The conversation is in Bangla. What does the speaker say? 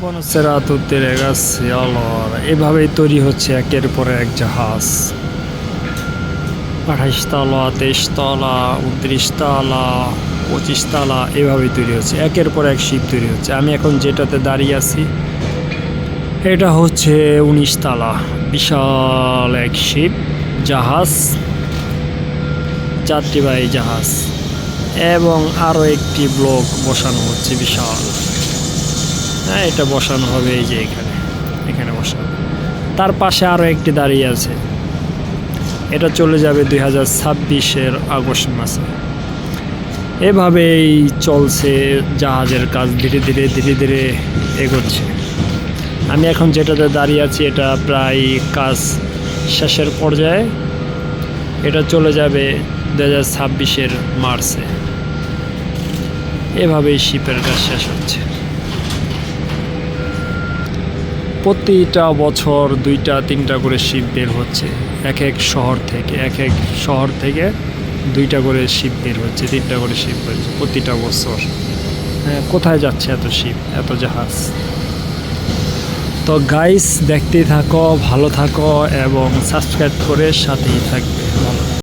Buonasera a tutti ragazzi, allora এভাবেই তৈরি হচ্ছে একের পর এক জাহাজ। আঠাইশ তলা তেইশ তলা উনত্রিশ তলা পঁচিশ তলা এভাবেই তৈরি হচ্ছে। একের পর এক শিপ তৈরি হচ্ছে। আমি এখন যেটাতে দাঁড়িয়ে আছি এটা হচ্ছে উনিশ তালা। বিশাল এক শিপ জাহাজ যাত্রীবাহী জাহাজ এবং আরও একটি ব্লক বসানো হচ্ছে বিশাল। হ্যাঁ এটা বসানো হবে এই যে এখানে এখানে বসানো। তার পাশে আরও একটি দাঁড়িয়ে আছে। এটা চলে যাবে দুই হাজার ছাব্বিশের আগস্ট মাসে। এভাবেই চলছে, জাহাজের কাজ ধীরে ধীরে ধীরে ধীরে এগোচ্ছে। আমি এখন যেটাতে দাঁড়িয়ে আছি, এটা প্রায় কাজ শেষের পর্যায়ে। এটা চলে যাবে দু হাজার ছাব্বিশের মার্চে। এভাবেই শিপের কাজ শেষ হচ্ছে। প্রতিটা বছর দুইটা, তিনটা করে শিপ বের হচ্ছে। এক এক শহর থেকে, এক এক শহর থেকে দুইটা করে শিপ বের হচ্ছে, তিনটা করে শিপ বের হচ্ছে প্রতিটা বছর। হ্যাঁ কোথায় যাচ্ছে এত শিপ, এত জাহাজ? তো গাইস দেখতেই থাকো, ভালো থাকো এবং সাবস্ক্রাইব করে সাথেই থাকবে। ভালো